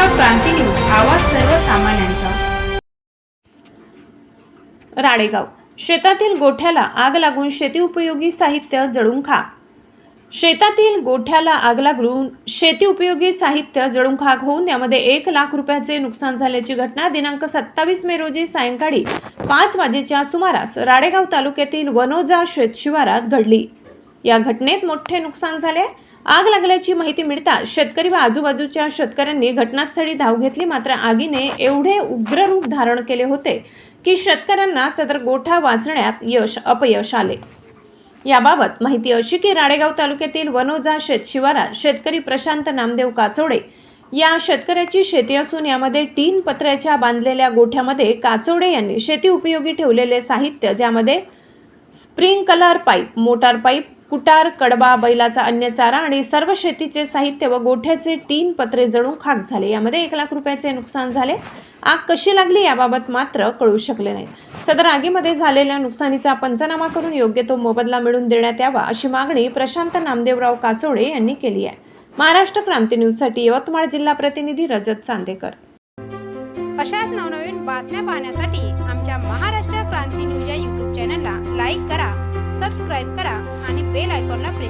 क्रांती news आवाज सर्वसामान्यांचा. राडेगाव. शेतातील गोठ्याला आग लागून शेती उपयोगी साहित्य जळून खाक. शेतातील गोठ्याला आग लागून शेती उपयोगी साहित्य जळून खाक होऊन यामध्ये एक लाख रुपयाचे नुकसान झाल्याची घटना दिनांक सत्तावीस मे रोजी सायंकाळी पाच वाजेच्या सुमारास राडेगाव तालुक्यातील वनोजा शेतशिवारात घडली. या घटनेत मोठे नुकसान झाले. आग लागल्याची माहिती मिळताच शेतकरी व आजूबाजूच्या शेतकऱ्यांनी घटनास्थळी धाव घेतली. मात्र आगीने एवढे उग्र रूप धारण केले होते की शेतकऱ्यांना सदर गोठा वाचण्यात यश अपयश आले. याबाबत माहिती अशी की राडेगाव तालुक्यातील वनोजा शेतशिवारात शेतकरी प्रशांत नामदेव काचोडे या शेतकऱ्याची शेती असून यामध्ये तीन पत्र्याच्या बांधलेल्या गोठ्यामध्ये काचोडे यांनी शेती उपयोगी ठेवलेले साहित्य ज्यामध्ये स्प्रिंकलर पाईप मोटार पाईप कुटार कडबा बैलाचा अन्य चारा आणि सर्व शेतीचे साहित्य व गोठ्याचे तीन पत्रे जळून खाक झाले. यामध्ये एक लाख रुपयाचे नुकसान झाले. आग कशी लागली याबाबत मात्र कळू शकले नाही. सदर आगीमध्ये झालेल्या नुकसानीचा पंचनामा करून योग्य तो मोबदला मिळवून देण्यात यावा अशी मागणी प्रशांत नामदेवराव काचोडे यांनी केली आहे. महाराष्ट्र क्रांती न्यूजसाठी यवतमाळ जिल्हा प्रतिनिधी रजत चांदेकर. अशाच नवनवीन बातम्या पाहण्यासाठी आमच्या महाराष्ट्र क्रांती न्यूज या यूट्यूब चॅनलला लाईक करा सबस्क्राईब करा primavera con la